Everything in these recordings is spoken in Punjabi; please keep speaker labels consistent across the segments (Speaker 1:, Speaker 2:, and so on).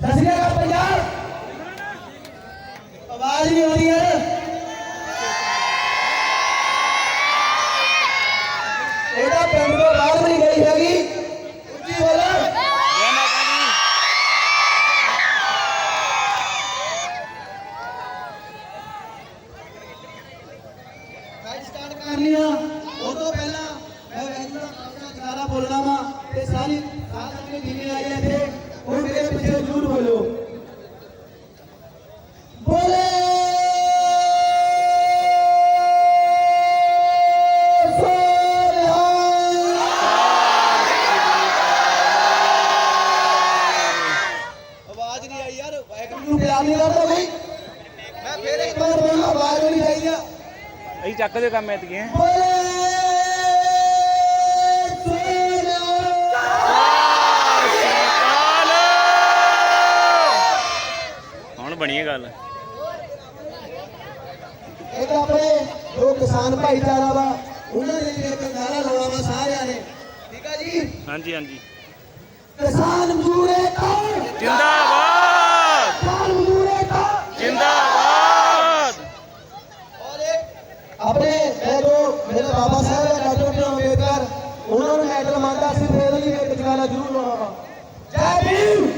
Speaker 1: ਸਤਿ ਸ਼੍ਰੀ ਪੰਜਾਬ ਆਵਾਜ਼ ਨਹੀਂ ਆਉਂਦੀ ਯਾਰ। ਇਹਦਾ ਪਿੰਡ ਤੋਂ ਬਾਹਰ ਨਹੀਂ ਗਈ ਹੈਗੀ। ਉੱਚੀ ਬੋਲੋ। ਸਟਾਰਟ ਕਰਨੀ ਆ। ਉਹ ਤੋਂ ਪਹਿਲਾਂ ਮੈਂ ਵੈਸੇ ਆਪਣਾ ਜਨਾਰਾ ਬੋਲਣਾ ਵਾ ਤੇ ਸਾਰੀ ਸਾਧ ਆਪਣੇ ਜਿਵੇਂ ਆਏ ਇੱਥੇ। ਉਹ ਮੇਰੇ ਪਿੱਛੇ ਜ਼ਰੂਰ ਬੋਲੋ ਬੋਲੇ ਆਵਾਜ਼ ਨਹੀਂ ਆਈ ਯਾਰ ਵਾਹਿਗੁਰੂ ਨੂੰ ਪਿਆਰ ਨਹੀਂ ਕਰਦਾ ਬਈ ਮੈਂ ਫੇਰ ਇੱਕ ਵਾਰ ਬੋਲਾਂ ਆਵਾਜ਼ ਹੋਣੀ ਚਾਹੀਦੀ ਆ
Speaker 2: ਅਸੀਂ ਚੱਕ ਦੇ ਕੰਮ ਐਤਕੀ ਹੁਣ ਬਣੀ ਹੈ ਗੱਲ।
Speaker 1: ਇੱਕ ਆਪਣੇ ਜੋ ਕਿਸਾਨ ਭਾਈਚਾਰਾ ਵਾ ਉਹਨਾਂ ਦੇ ਲਈ ਇੱਕ ਨਾਰਾ ਲਾਉਣਾ ਵਾ ਸਾਰਿਆਂ ਨੇ। ਠੀਕ ਆ ਜੀ?
Speaker 2: ਹਾਂਜੀ ਹਾਂਜੀ।
Speaker 1: ਕਿਸਾਨ ਮਜ਼ਦੂਰ ਏਕਤਾ।
Speaker 2: ਜਿੰਦਾਬਾਦ।
Speaker 1: ਕਿਸਾਨ ਮਜ਼ਦੂਰ ਏਕਤਾ।
Speaker 2: ਜਿੰਦਾਬਾਦ।
Speaker 1: ਔਰ ਇੱਕ ਆਪਣੇ ਜੋ ਮੇਰੇ ਬਾਬਾ ਸਾਹਿਬ ਹੈ ਡਾਕਟਰ ਭੀਮ ਅੰਬੇਦਕਰ ਉਹਨਾਂ ਨੂੰ ਮੈਡਲ ਮੰਨਦਾ ਸੀ ਫਿਰ ਵੀ ਇੱਕ ਜਗਾਣਾ ਜ਼ਰੂਰ ਲਾਉਣਾ ਵਾ। ਜੈ ਭੀਮ!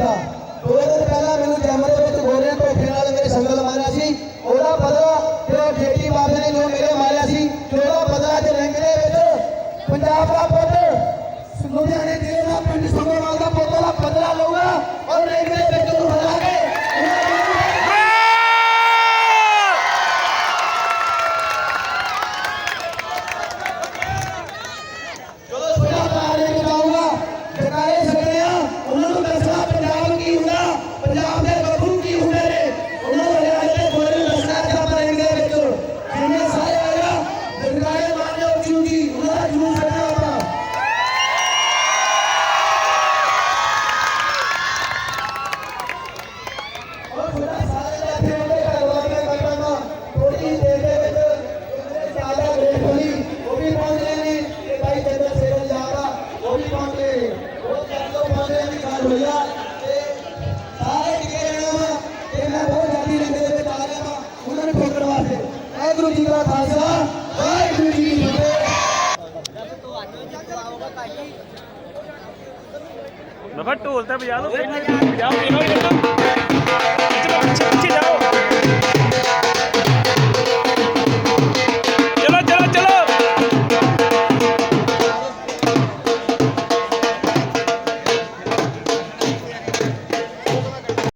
Speaker 1: ਮੈਨੂੰ ਦੋ ਦਿਨ ਪਹਿਲਾਂ ਮੈਨੂੰ ਜੈਮ ਦੇ ਵਿੱਚ ਗੋਲੇ ਧੋਖੇ ਨਾਲ ਮੇਰੇ ਸੰਗਲ ਮਾਰਿਆ ਸੀ। ਉਹਦਾ ਬਦਲਾ ਜੋ ਜੇਟੀ ਬਾਪ ਨੇ ਜੋ ਮੇਰੇ ਮਾਰਿਆ ਸੀ, ਉਹਦਾ ਬਦਲਾ ਤੇ ਰੰਗ ਵਿੱਚ ਪੰਜਾਬ ਦਾ ਪੁੱਤ, ਲੁਧਿਆਣੇ ਜ਼ਿਲ੍ਹੇ ਦਾ ਪਿੰਡ ਸੰਗੋਵਾਲ ਦਾ ਪੁੱਤ ਦਾ ਬਦਲਾ ਲਊਗਾ ਔਰ ਰੰਗ ਦਾ ਖਾਲਸਾ, ਵਾਹਿਗੁਰੂ ਜੀ ਕੀ ਫਤਿਹ।
Speaker 2: ਨਫਾ ਢੋਲ ਤਾਂ ਵਜਾ ਲਓ। ਵਜਾ ਲਓ ਇਹਨੋ ਹੀ ਲੱਗਾ ਪਿੱਛੇ ਜਾਓ।